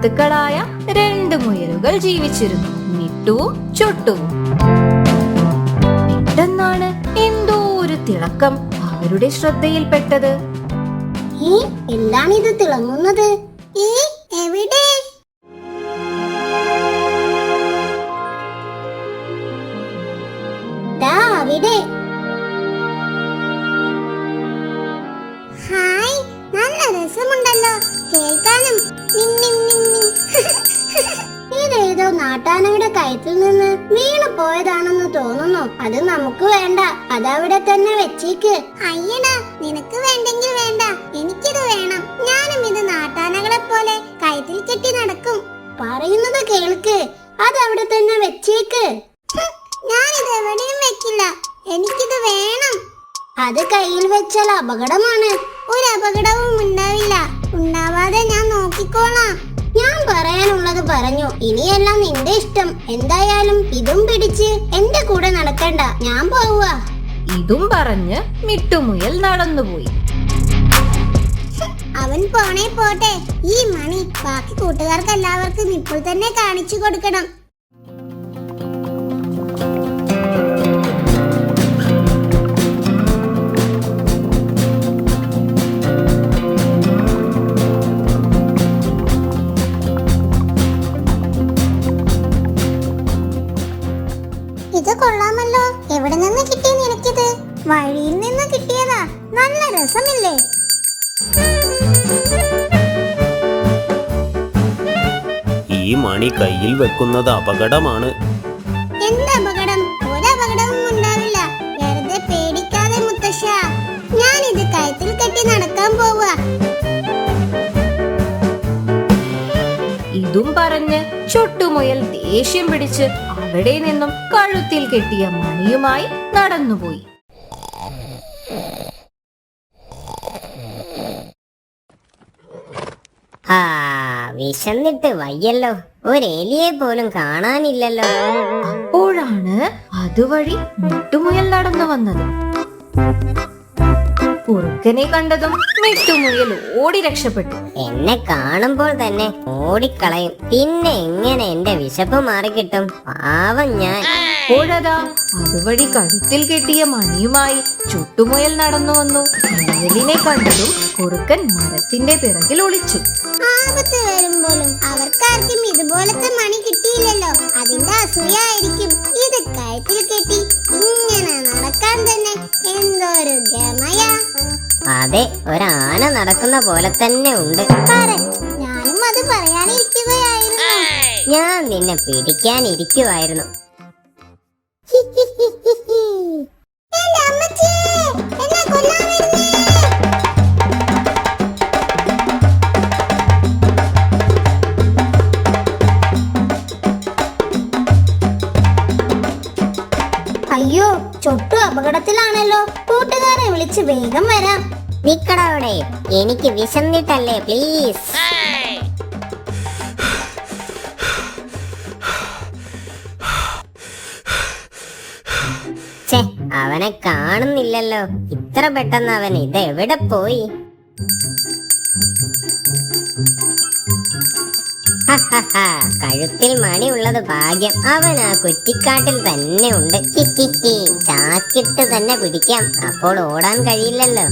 സുഹൃത്തുക്കളായ രണ്ട് മുയലുകൾ ജീവിച്ചിരുന്നു. മിട്ടുവും ചുട്ടു. പെട്ടെന്നാണ് എന്തോ ഒരു തിളക്കം അവരുടെ ശ്രദ്ധയിൽപ്പെട്ടത്? ഈ എന്താണിത് തിളങ്ങുന്നത്? ഈ എവിടെ? അവിടെ. കയറ്റിൽ നിന്ന് വീണു പോയതാണെന്ന് തോന്നുന്നു. അത് നമുക്ക് വേണ്ട. അതവിടെ തന്നെ വെച്ചേക്ക്. അയ്യന നിനക്ക് വേണ്ടെങ്കിൽ വേണ്ട. എനിക്കിത് വേണം. ഞാനും ഇത് നാട്ടാനകളെ പോലെ കയറ്റിൽ കെട്ടി നടക്കും. പറയുന്നത് കേൾക്ക്. അതവിടെ തന്നെ വെച്ചേക്ക്. ഞാൻ ഞാനിത് എവിടെയും വെക്കില്ല. എനിക്കിത് വേണം. അത് കയ്യിൽ വെച്ചാൽ അപകടമാണ്. ഒരു അപകടവും ഉണ്ടാവില്ല. ഉണ്ടാവാതെ ഞാൻ നോക്കിക്കോളാം. ഞാൻ പറയാനുള്ളത് പറഞ്ഞു. ഇനിയെല്ലാം നിന്റെ ഇഷ്ടം. എന്തായാലും ഇതും പിടിച്ച് എന്റെ കൂടെ നടക്കണ്ട. ഞാൻ പോവുക. ഇതും പറഞ്ഞ് മിട്ടുമുയൽ നടന്നുപോയി. അവൻ പോണേ പോട്ടെ. ഈ മണി ബാക്കി കൂട്ടുകാർക്ക് എല്ലാവർക്കും ഇപ്പോൾ തന്നെ കാണിച്ചു കൊടുക്കണം. ഈ മണി കയ്യിൽ വെക്കുന്നത് അപകടമാണ്. എന്ത് അപകടം? ഒരു അപകടവും ഉണ്ടാവില്ല. വെറുതെ പേടിക്കാതെ മുത്തശ്ശ. ഞാൻ ഇത് കയത്തിൽ കെട്ടി നടക്കാൻ പോവുക. ഇതും പറഞ്ഞ് ചുട്ടുമുയൽ ദേഷ്യം പിടിച്ച് അവിടെ നിന്നും കഴുത്തിൽ കെട്ടിയ മണിയുമായി നടന്നുപോയി ആ വിശന്നിട്ട് വയ്യല്ലോ. ഒരു എലിയെ പോലും കാണാനില്ലല്ലോ. അപ്പോഴാണ് അതുവഴി മുട്ടുമുയൽ നടന്നു വന്നത്. കുറുക്കനെ കണ്ടതും മിട്ടുമുയൽ ഓടി രക്ഷപ്പെട്ടു. എന്നെ കാണുമ്പോൾ തന്നെ ഓടിക്കളയും. പിന്നെ എങ്ങനെ എന്റെ വിശപ്പ് മാറിക്കിട്ടും? പാവം ഞാൻ. അപ്പോഴതാ അതുവഴി കഴുത്തിൽ കെട്ടിയ മണിയുമായി ചുട്ടുമുയൽ നടന്നു വന്നു. മുയലിനെ കണ്ടതും കുറുക്കൻ മരത്തിന്റെ പിറകിൽ ഒളിച്ചു. ആപത്ത് വരുമ്പോഴും അവർക്കാർക്കും ഇതുപോലത്തെ മണി കിട്ടിയില്ലല്ലോ. അതിന്റെ അസൂയായിരിക്കും. ഇത് കഴുത്തിൽ കെട്ടി ഇങ്ങനെ നടക്കാൻ തന്നെ എന്തൊരു ഗമയ. അതെ ഒരാന നടക്കുന്ന പോലെ തന്നെ ഉണ്ട്. ഞാനും അത് പറയാനിരിക്കുകയായിരുന്നു. ഞാൻ നിന്നെ പിടിക്കാനിരിക്കുവായിരുന്നു അയ്യോ ചൊട്ടു അപകടത്തിലാണല്ലോ. കൂട്ടുകാരെ വിളിച്ച് വേഗം വരാം. നിക്കടവിടെ എനിക്ക് വിശന്നിട്ടല്ലേ പ്ലീസ് അവനെ കാണുന്നില്ലല്ലോ. ഇത്ര പെട്ടെന്ന് അവൻ ഇത് എവിടെ പോയി കഴുത്തിൽ മണി ഉള്ളത് ഭാഗ്യം. അവൻ ആ കുറ്റിക്കാട്ടിൽ തന്നെ ഉണ്ട്. ചാക്കിട്ട് തന്നെ പിടിക്കാം. അപ്പോൾ ഓടാൻ കഴിയില്ലല്ലോ.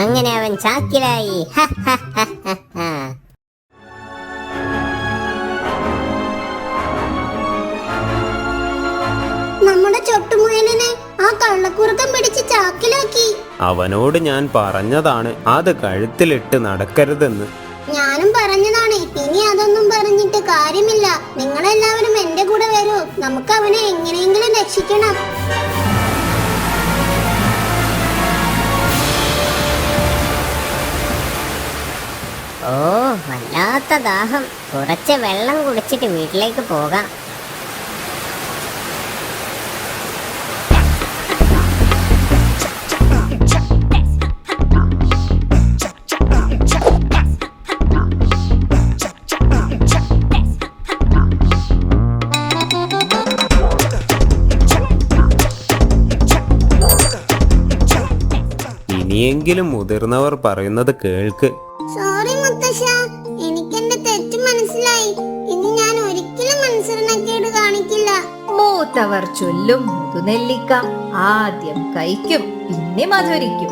അങ്ങനെ അവൻ ചാക്കിലായി. ഹഹഹഹഹ. നമ്മുടെ അവനോട് ഞാൻ പറഞ്ഞതാണ്. അത് കഴുത്തിലിട്ട് നടക്കരുതെന്ന്. ഞാനും പറഞ്ഞതാണ്. ഇനി അതൊന്നും പറഞ്ഞിട്ട് കാര്യമില്ല. നിങ്ങളെല്ലാവരും എന്റെ കൂടെ വരൂ. നമുക്ക് അവനെ എങ്ങനെയെങ്കിലും രക്ഷിക്കണം. ഓ വല്ലാത്ത ദാഹം. കുറച്ച് വെള്ളം കുടിച്ചിട്ട് വീട്ടിലേക്ക് പോകാം. എങ്കിലും മുതിർന്നവർ പറയുന്നത് കേൾക്ക്. സോറി മുത്തശ്ശ എനിക്ക് എന്റെ തെറ്റ് മനസ്സിലായി. ഇനി ഞാൻ ഒരിക്കലും മനസ്സിലക്കേട് കാണിക്കില്ല. മൂത്തവർ ചൊല്ലും മുതുനെല്ലിക്ക ആദ്യം കഴിക്കും പിന്നെ മധുരിക്കും.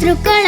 ശത്രുക്കൾ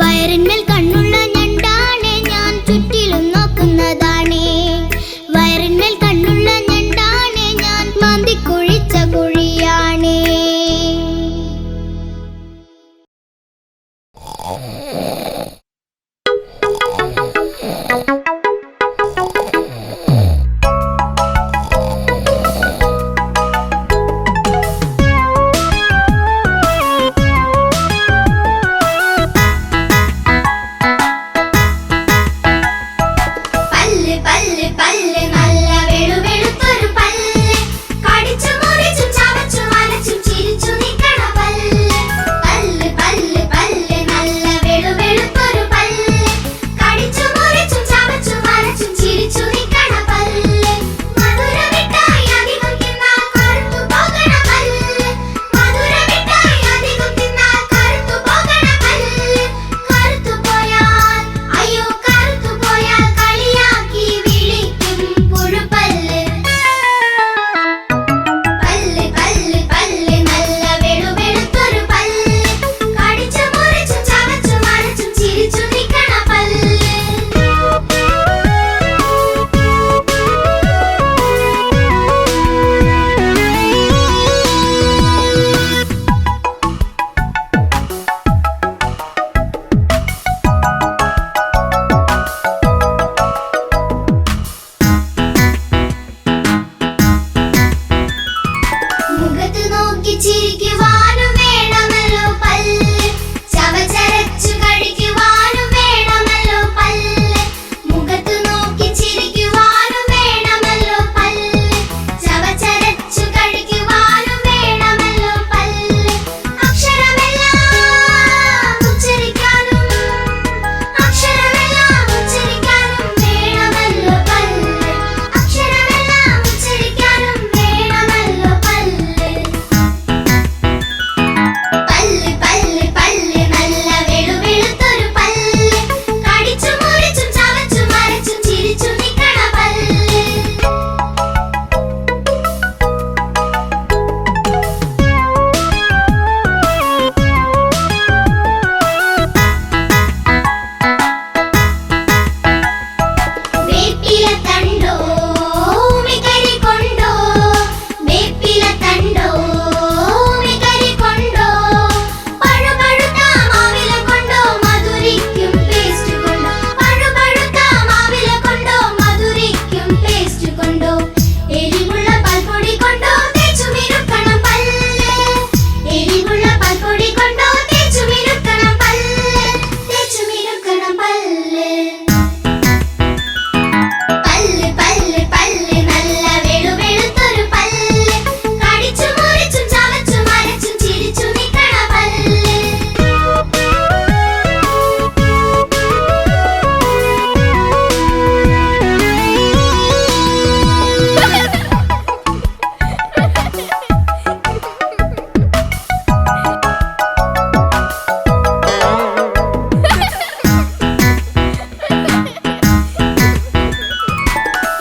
വയറിന്മേൽ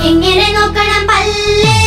എങ്ങനെ നോക്കണം പല്ലേ?